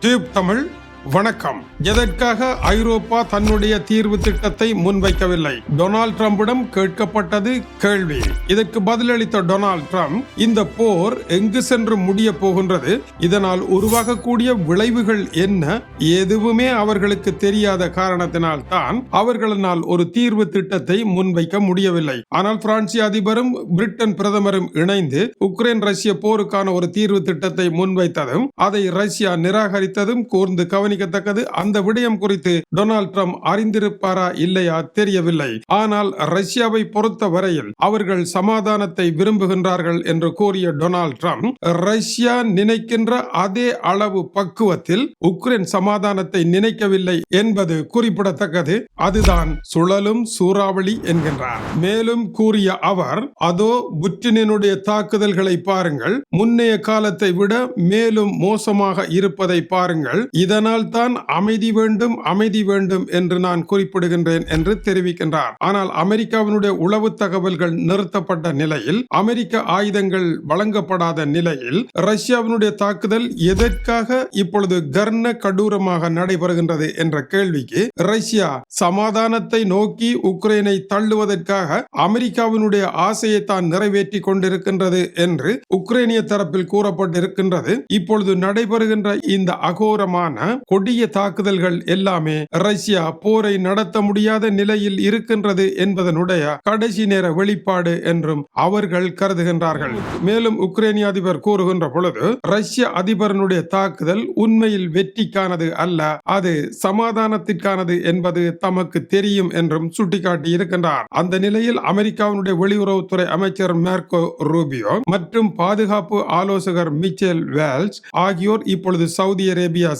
Tube Tamil வணக்கம். எதற்காக ஐரோப்பா தன்னுடைய தீர்வு திட்டத்தை முன்வைக்கவில்லை? டொனால்ட் ட்ரம்பிடம் கேட்கப்பட்டது கேள்வி. இதற்கு பதிலளித்த டொனால்ட் ட்ரம்ப் இந்த போர் எங்கு சென்று முடிய போகின்றது? இதனால் உருவாகக்கூடிய விளைவுகள் என்ன? எதுவுமே அவர்களுக்கு தெரியாத காரணத்தினால் தான் அவர்களால் ஒரு தீர்வு திட்டத்தை முன்வைக்க முடியவில்லை. ஆனால் பிரான்சிய அதிபரும் பிரிட்டன் பிரதமரும் இணைந்து உக்ரைன் ரஷ்ய போருக்கான ஒரு தீர்வு திட்டத்தை முன்வைத்ததும் அதை ரஷ்யா நிராகரித்ததும் கூர்ந்து கவனிக்கத்தக்கது. அந்த விடயம் குறித்து டொனால்ட் ட்ரம்ப் அறிந்திருப்பாரா இல்லையா தெரியவில்லை. ஆனால் ரஷ்யாவை பொறுத்த வரையில் அவர்கள் சமாதானத்தை விரும்புகின்றார்கள் என்று கூறிய டொனால்ட் ட்ரம்ப் ரஷ்யா நினைக்கின்ற அதே அளவு பக்குவத்தில் உக்ரைன் சமாதானத்தை நினைக்கவில்லை என்பது குறிப்பிடத்தக்கது. அதுதான் சுழலும் சூறாவளி என்கின்றார். மேலும் கூறிய அவர் அதோ புட்டினுடைய தாக்குதல்களை பாருங்கள். முன்னைய காலத்தை விட மேலும் மோசமாக இருப்பதை பாருங்கள். இதனால் அதனால்தான் அமைதி வேண்டும் அமைதி வேண்டும் என்று நான் குறிப்பிடுகின்றேன் என்று தெரிவிக்கின்றார். ஆனால் அமெரிக்காவினுடைய உளவு தகவல்கள் நிறுத்தப்பட்ட நிலையில் அமெரிக்க ஆயுதங்கள் வழங்கப்படாத நிலையில் ரஷ்யாவினுடைய தாக்குதல் எதற்காக இப்பொழுது கர்ண கடூரமாக நடைபெறுகின்றது என்ற கேள்விக்கு ரஷ்யா சமாதானத்தை நோக்கி உக்ரைனை தள்ளுவதற்காக அமெரிக்காவினுடைய ஆசையை தான் நிறைவேற்றி கொண்டிருக்கின்றது என்று உக்ரைனிய தரப்பில் கூறப்பட்டிருக்கின்றது. இப்பொழுது நடைபெறுகின்ற இந்த அகோரமான கொடிய தாக்குதல்கள் எல்லாமே ரஷ்யா போரை நடத்த முடியாத நிலையில் இருக்கின்றது என்பதனுடைய கடைசி நேர வெளிப்பாடு என்றும் அவர்கள் கருதுகின்றார்கள். மேலும் உக்ரைனிய அதிபர் கூறுகின்ற பொழுது ரஷ்ய அதிபரனுடைய தாக்குதல் உண்மையில் வெற்றிக்கானது அல்ல அது சமாதானத்திற்கானது என்பது தமக்கு தெரியும் என்றும் சுட்டிக்காட்டி இருக்கின்றார் அந்த நிலையில் அமெரிக்காவினுடைய வெளியுறவுத்துறை அமைச்சர் மேர்கோ ரூபியோ மற்றும் பாதுகாப்பு ஆலோசகர் மிச்சேல் வேல்ஸ் ஆகியோர் இப்பொழுது சவுதி அரேபியா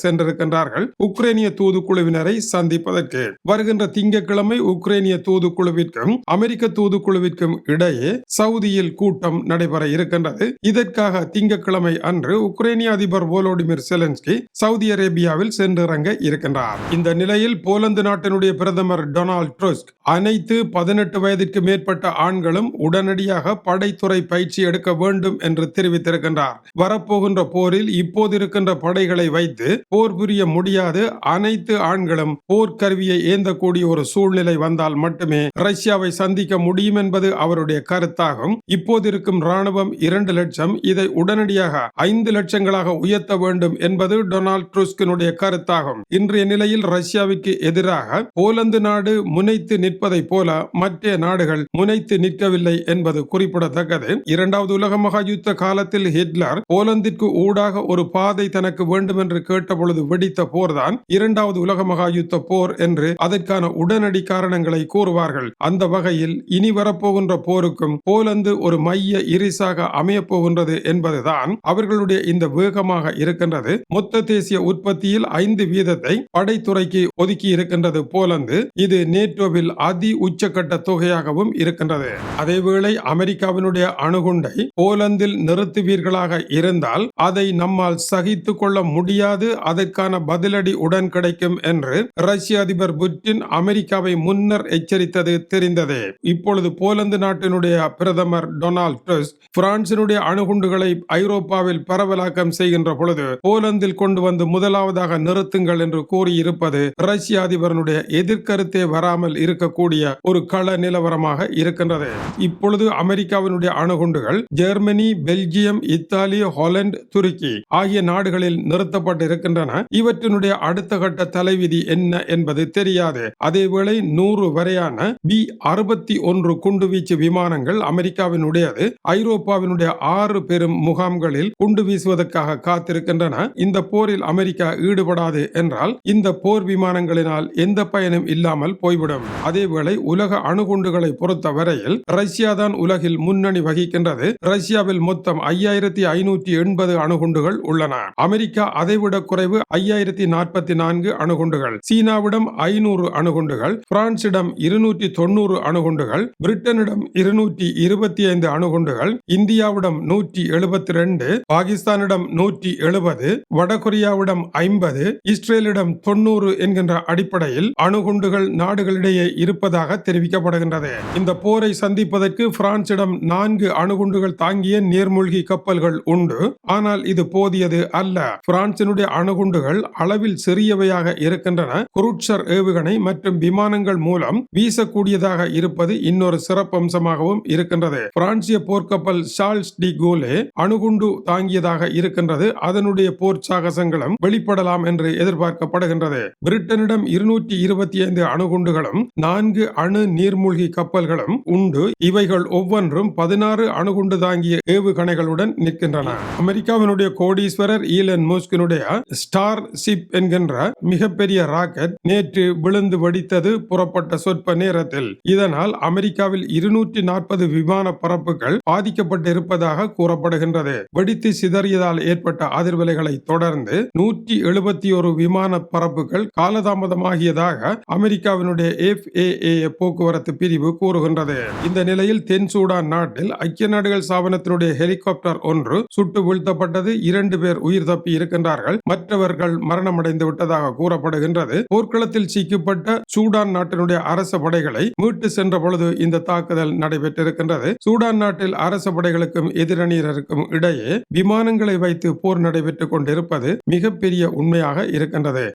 சென்றிருக்கின்றார்கள் உக்ரைனிய தூதுக்குழுவினரை சந்திப்பதற்கு. வருகின்ற திங்கட்கிழமை உக்ரைனிய தூதுக்குழுவிற்கும் அமெரிக்க தூதுக்குழுவிற்கும் இடையே சவுதியில் கூட்டம் நடைபெற இருக்கின்றது. இதற்காக திங்கட்கிழமை அன்று உக்ரைனிய அதிபர் வோலோடிமிர் செலன்ஸ்கி சவுதி அரேபியாவில் சென்றிறங்க இருக்கின்றார். இந்த நிலையில் போலந்து நாட்டினுடைய பிரதமர் டொனால்ட் ட்ரஸ்க் அனைத்து பதினெட்டு வயதிற்கு மேற்பட்ட ஆண்களும் உடனடியாக படைத்துறை பயிற்சி எடுக்க வேண்டும் என்று தெரிவித்திருக்கின்றார். வரப்போகின்ற போரில் இப்போது இருக்கின்ற படைகளை வைத்து போர் புரிய முடியாது. அனைத்து ஆண்களும் போர்க்கருவியை ஏந்தக்கூடிய ஒரு சூழ்நிலை வந்தால் மட்டுமே ரஷ்யாவை சந்திக்க முடியும் என்பது அவருடைய கருத்தாகும். இப்போது இருக்கும் ராணுவம் இரண்டு லட்சம் இதை உடனடியாக ஐந்து லட்சங்களாக உயர்த்த வேண்டும் என்பது டொனால்ட் ட்ரூஸ்கினுடைய கருத்தாகும். இன்றைய நிலையில் ரஷ்யாவிற்கு எதிராக போலந்து நாடு முனைத்து நிற்பதைப் போல மற்ற நாடுகள் முனைத்து நிற்கவில்லை என்பது குறிப்பிடத்தக்கது. இரண்டாவது உலக மகா யுத்த காலத்தில் ஹிட்லர் போலந்திற்கு ஊடாக ஒரு பாதை தனக்கு வேண்டும் என்று கேட்டபொழுது வெடித்த போர்தான் இரண்டாவது உலக மகா யுத்த போர் என்று அதற்கான உடனடி காரணங்களை கூறுவார்கள். அந்த வகையில் இனி வரப்போகின்ற போருக்கும் போலந்து ஒரு மைய இரிசாக அமையப்போகின்றது என்பதுதான் அவர்களுடைய இந்த வேகமாக இருக்கின்றது. மொத்த தேசிய உற்பத்தியில் ஐந்து வீதத்தை படைத்துறைக்கு ஒதுக்கி இருக்கின்றது போலந்து. இது நேட்டோவில் அதி உச்சக்கட்ட தொகையாகவும் இருக்கின்றது. அதேவேளை அமெரிக்காவினுடைய அணுகுண்டை போலந்தில் நிறுத்துவீர்களாக இருந்தால் அதை நம்மால் சகித்துக் கொள்ள முடியாது அதற்கான பதிலடி உடன் கிடைக்கும் என்று ரஷ்ய அதிபர் புட்டின் அமெரிக்காவை முன்னர் எச்சரித்தது தெரிந்ததே. இப்பொழுது போலந்து நாட்டினுடைய பிரதமர் டொனால்ட் டஸ்க் பிரான்சினுடைய அணுகுண்டுகளை ஐரோப்பாவில் பரவலாக்கம் செய்கின்ற பொழுது போலந்தில் கொண்டு வந்து முதலாவதாக நிறுத்துங்கள் என்று கூறியிருப்பது ரஷ்ய அதிபரனுடைய எதிர்கருத்தே வராமல் இருக்கக்கூடிய ஒரு கள நிலவரமாக இருக்கின்றது. இப்பொழுது அமெரிக்காவினுடைய அணுகுண்டுகள் ஜெர்மனி பெல்ஜியம் இத்தாலி ஹாலந்து துருக்கி ஆகிய நாடுகளில் நிறுத்தப்பட்டிருக்கின்றன. இவற்றினுடைய அடுத்த கட்ட தலைவிதி என்ன என்பது தெரியாது. அதேவேளை நூறு வரையான பி அறுபத்தி ஒன்று குண்டுவீச்சு விமானங்கள் அமெரிக்காவினுடையது. ஐரோப்பாவினுடைய ஆறு பெரும் முகாம்களில் குண்டு வீசுவதற்காக காத்திருக்கின்றன. இந்த போரில் அமெரிக்கா ஈடுபடாது என்றால் இந்த போர் விமானங்களினால் எந்த பயனும் இல்லாமல் போய்விடும். அதேவேளை உலக அணுகுண்டுகளை பொறுத்த வரையில் ரஷ்யா தான் உலகில் முன்னணி வகிக்கின்றது. ரஷ்யாவில் மொத்தம் ஐயாயிரத்தி ஐநூற்றி எண்பது அணுகுண்டுகள் உள்ளன. அமெரிக்கா அதைவிட குறைவு ஐயாயிரத்தி நாற்பத்தி நான்கு அணுகுண்டுகள். சீனாவிடம் ஐநூறு அணுகுண்டுகள். பிரான்சிடம் இருநூற்றி தொண்ணூறு அணுகுண்டுகள். பிரிட்டனிடம் இருநூற்றி இருபத்தி ஐந்து அணுகுண்டுகள். இந்தியாவிடம் நூற்றி எழுபத்தி ரெண்டு பாகிஸ்தானிடம் நூற்றி எழுபது. வடகொரியாவிடம் ஐம்பது. இஸ்ரேலிடம் தொண்ணூறு என்கின்ற அடிப்படையில் அணுகுண்டுகள் நாடுகளிடையே இருப்பதாக தெரிவிக்கப்படுகின்றது. இந்த போரை சந்திப்பதற்கு பிரான்சிடம் நான்கு அணுகுண்டுகள் தாங்கிய நீர்மூழ்கி கப்பல்கள் உண்டு. ஆனால் இது போதியது அல்ல. பிரான்சினுடைய அணுகுண்டுகள் அளவில் சிறியவையாக இருக்கின்றன. குருட்சர் ஏவுகணை மற்றும் விமானங்கள் மூலம் வீசக்கூடியதாக இருப்பது இன்னொரு சிறப்பம்சமாகவும் இருக்கின்றது. பிரான்சிய போர்க்கப்பல் சார்ல்ஸ் டி கோலே அணுகுண்டு தாங்கியதாக இருக்கின்றது. அதனுடைய போர் சாகசங்களும் வெளிப்படலாம் என்று எதிர்பார்க்கப்படுகின்றது. பிரிட்டனிடம் இருநூற்றி இருபத்தி ஐந்து அணுகுண்டுகளும் நான்கு அணு நீர்மூழ்கி கப்பல்களும் உண்டு. இவைகள் ஒவ்வொன்றும் பதினாறு அணுகுண்டு தாங்கிய ஏவுகணைகளுடன் நிற்கின்றன. அமெரிக்காவினுடைய கோடீஸ்வரர் ஈலன் மோஸ்கினுடைய ஸ்டார் சிப் என்கின்ற மிகப்பெரிய ராக்கெட் நேற்று விழுந்து வெடித்தது புறப்பட்ட சொற்ப நேரத்தில். இதனால் அமெரிக்காவில் இருநூற்றி நாற்பது விமான பரப்புகள் பாதிக்கப்பட்டிருப்பதாக கூறப்படுகின்றது. வெடித்து சிதறியதால் ஏற்பட்ட அதிர்வலைகளை தொடர்ந்து நூற்றி எழுபத்தி ஒரு விமான பரப்புகள் காலதாமதமாகியதாக அமெரிக்காவினுடைய எஃப் ஏ ஏஏ போக்குவரத்து பிரிவு கூறுகின்றது. இந்த நிலையில் தென் சூடான் நாட்டில் ஐக்கிய நாடுகள் ஸ்தாபனத்தினுடைய ஹெலிகாப்டர் ஒன்று சுட்டு வீழ்த்தப்பட்டது. இரண்டு பேர் உயிர் தப்பி இருக்கின்றார்கள். மற்றவர்கள் மரணமடைந்து விட்டதாக கூறப்படுகின்றது. போர்க்களத்தில் சிக்கப்பட்ட சூடான் நாட்டினுடைய அரச படைகளை மீட்டு சென்ற பொழுது இந்த தாக்குதல் நடைபெற்றிருக்கின்றது. சூடான் நாட்டில் அரச படைகளுக்கும் எதிரணியினருக்கும் இடையே விமானங்களை வைத்து போர் நடைபெற்றுக் கொண்டிருப்பது மிகப்பெரிய உண்மையாக இருக்கின்றது.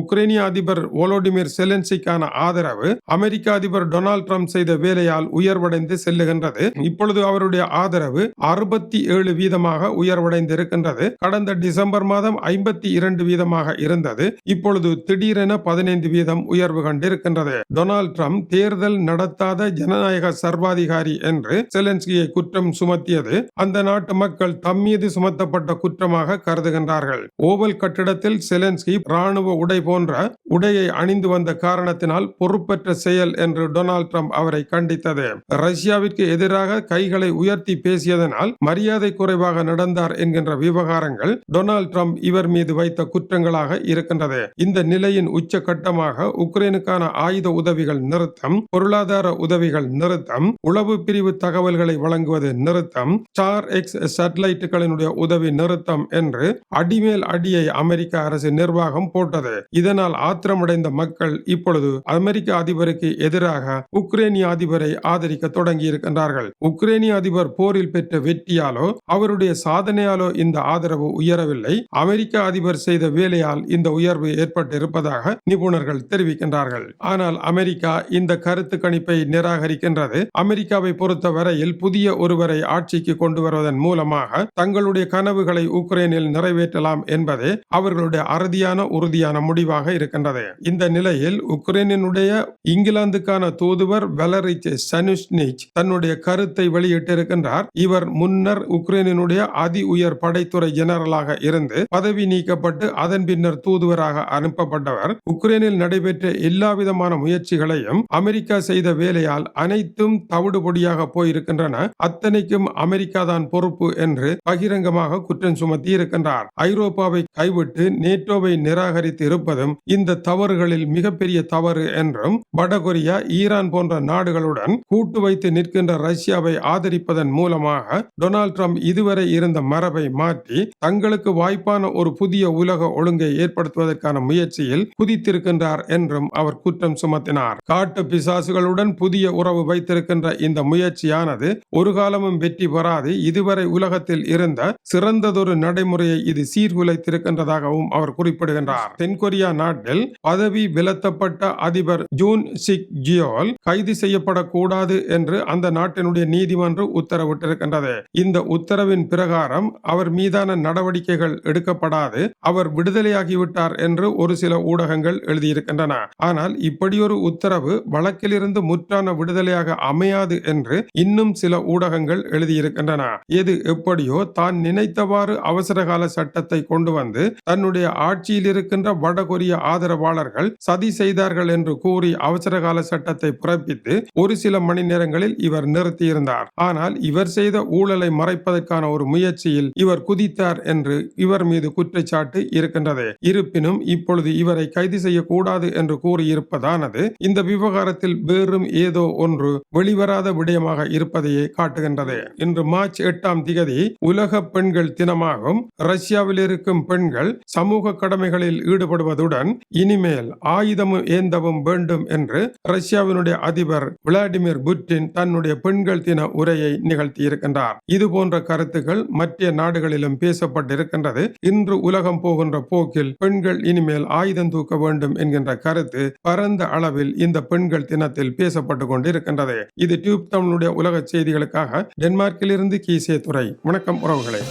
உக்ரைனிய அதிபர் ஓலோடிமிர் செலன்சிக்கான ஆதரவு அமெரிக்க அதிபர் டொனால்ட் ட்ரம்ப் செய்த வேலையால் உயர்வடைந்து செல்லுகின்றது. இப்பொழுது அவருடைய ஆதரவு அறுபத்தி ஏழு வீதமாக உயர்வடைந்திருக்கின்றது. கடந்த டிசம்பர் மாதம் ஐம்பத்தி இரண்டு வீதமாக இருந்தது. இப்பொழுது திடீரென பதினைந்து வீதம் உயர்வு கண்டிருக்கின்றது. டொனால்ட் ட்ரம்ப் தேர்தல் நடத்தாத ஜனநாயக சர்வாதிகாரி என்று செலன்ஸ்கியை குற்றம் சுமத்தியது. அந்த நாட்டு மக்கள் தம் மீது சுமத்தப்பட்ட குற்றமாக கருதுகின்றார்கள். ஓவல் கட்டிடத்தில் செலன்ஸ்கி ராணுவ உடை போன்ற உடையை அணிந்து வந்த காரணத்தினால் பொறுப்பற்ற செயல் என்று டொனால்ட் ட்ரம்ப் அவரை கண்டித்தது. ரஷ்யாவிற்கு எதிராக கைகளை உயர்த்தி பேசியதனால் மரியாதை குறைவாக நடந்தார் என்கின்ற விவகாரங்கள் டொனால்ட் ட்ரம்ப் இவர் மீது வைத்த குற்றங்களாக இருக்கின்றது. இந்த நிலையின் உச்சகட்டமாக உக்ரைனுக்கான ஆயுத உதவிகள் நிறுத்தம் பொருளாதார உதவிகள் நிறுத்தம் உளவு பிரிவு தகவல்களை வழங்குவது நிறுத்தம் ஸ்டார் எக்ஸ் சேட்டலைட்டுகளினுடைய உதவி நிறுத்தம் என்று அடிமேல் அடியை அமெரிக்க அரசு நிர்வாகம் போட்டது. இதனால் ஆத்திரமடைந்த மக்கள் இப்பொழுது அமெரிக்க அதிபருக்கு எதிராக உக்ரைனிய அதிபரை ஆதரிக்க தொடங்கி இருக்கின்றார்கள் உக்ரைனிய அதிபர் போரில் பெற்ற வெற்றியாலோ அவருடைய சாதனையாலோ இந்த ஆதரவு உயரவில்லை. அமெரிக்க அதிபர் செய்த வேலையால் இந்த உயர்வு ஏற்பட்டிருப்பதாக நிபுணர்கள் தெரிவிக்கின்றார்கள். ஆனால் அமெரிக்கா இந்த கருத்து கணிப்பை நிராகரிக்கின்றது. அமெரிக்காவை பொறுத்த வரையில் புதிய ஒருவரை ஆட்சிக்கு கொண்டு வருவதன் மூலமாக தங்களுடைய கனவுகளை உக்ரைனில் நிறைவேற்றலாம் என்பதே அவர்களுடைய அறுதியான உறுதியான முடிவாக இருக்கின்றது. இந்த நிலையில் உக்ரைனினுடைய இங்கிலாந்துக்கான தூதுவர் வெலரிச் சனுஷ்னிச் தன்னுடைய கருத்தை வெளியிட்டிருக்கின்றார். இவர் முன்னர் உக்ரைனினுடைய அதி உயர் படைத்துறை ஜெனரலாக இருந்து பதவி நீக்கப்பட்டு அதன் பின்னர் தூதுவராக அனுப்பப்பட்டவர். உக்ரைனில் நடைபெற்ற எல்லாவிதமான முயற்சிகளையும் அமெரிக்கா செய்த வேலையால் அனைத்தும் தவிடுபொடியாக போயிருக்கின்றன. அத்தனைக்கும் அமெரிக்கா தான் பொறுப்பு என்று பகிரங்கமாக குற்றம் சுமத்தி இருக்கின்றார் ஐரோப்பாவை கைவிட்டு நேட்டோவை நிராகரித்து இருப்பது இருப்பதும் இந்த தவறுகளில் மிகப்பெரிய தவறு என்றும் வடகொரியா ஈரான் போன்ற நாடுகளுடன் கூட்டு வைத்து நிற்கின்ற ரஷ்யாவை ஆதரிப்பதன் மூலமாக டொனால்ட் ட்ரம்ப் இதுவரை இருந்த மரபை மாற்றி தங்களுக்கு வாய்ப்பான ஒரு புதிய உலக ஒழுங்கை ஏற்படுத்துவதற்கான முயற்சியில் குதித்திருக்கின்றார் என்றும் அவர் குற்றம் சுமத்தினார். காட்டு பிசாசுகளுடன் புதிய உறவு வைத்திருக்கின்ற இந்த முயற்சியானது ஒரு காலமும் வெற்றி பெறாது இதுவரை உலகத்தில் இருந்த சிறந்ததொரு நடைமுறையை இது சீர்குலைத்திருக்கின்றதாகவும் அவர் குறிப்பிடுகின்றார். தென்கொரிய கொரியா நாட்டில் பதவி விலத்தப்பட்ட அதிபர் ஜூன் சிக் ஜியோல் கைது செய்யப்படக்கூடாது என்று அந்த நாட்டினுடைய நீதிமன்றம் உத்தரவிட்டிருக்கின்றது. இந்த உத்தரவின் பிரகாரம் அவர் மீதான நடவடிக்கைகள் எடுக்கப்படாது அவர் விடுதலையாகிவிட்டார் என்று ஒரு சில ஊடகங்கள் எழுதியிருக்கின்றன. ஆனால் இப்படியொரு உத்தரவு வழக்கிலிருந்து முற்றான விடுதலையாக அமையாது என்று இன்னும் சில ஊடகங்கள் எழுதியிருக்கின்றன. எது எப்படியோ தான் நினைத்தவாறு அவசரகால சட்டத்தை கொண்டு வந்து தன்னுடைய ஆட்சியில் இருக்கின்ற வட வடகொரிய ஆதரவாளர்கள் சதி செய்தார்கள் என்று கூறி அவசரகால சட்டத்தை பிறப்பித்து ஒரு சில மணி நேரங்களில் இவர் நிறுத்தியிருந்தார். ஆனால் இவர் செய்த ஊழலை மறைப்பதற்கான ஒரு முயற்சியில் இவர் குதித்தார் என்று இவர் மீது குற்றச்சாட்டு இருக்கின்றது. இருப்பினும் இப்பொழுது இவரை கைது செய்யக்கூடாது என்று கூறியிருப்பதானது இந்த விவகாரத்தில் வேறும் ஏதோ ஒன்று வெளிவராத விடயமாக இருப்பதையே காட்டுகின்றது. இன்று மார்ச் எட்டாம் திகதி உலக பெண்கள் தினமாகும். ரஷ்யாவில் இருக்கும் பெண்கள் சமூக கடமைகளில் ஈடுபடுவது வருவதுடன் இனிமேல் ஆயுதமும் ஏந்தவும் வேண்டும் என்று ரஷ்யாவினுடைய அதிபர் விளாடிமிர் புட்டின் தன்னுடைய பெண்கள் தின உரையை நிகழ்த்தியிருக்கின்றார். இது போன்ற கருத்துக்கள் மற்ற நாடுகளிலும் பேசப்பட்டிருக்கின்றது. இன்று உலகம் போகின்ற போக்கில் பெண்கள் இனிமேல் ஆயுதம் தூக்க வேண்டும் என்கின்ற கருத்து பரந்த அளவில் இந்த பெண்கள் தினத்தில் பேசப்பட்டு கொண்டிருக்கின்றது. இது டியூப் தமிழுடைய உலக செய்திகளுக்காக டென்மார்க்கிலிருந்து கீசே துறை வணக்கம் உறவுகளே.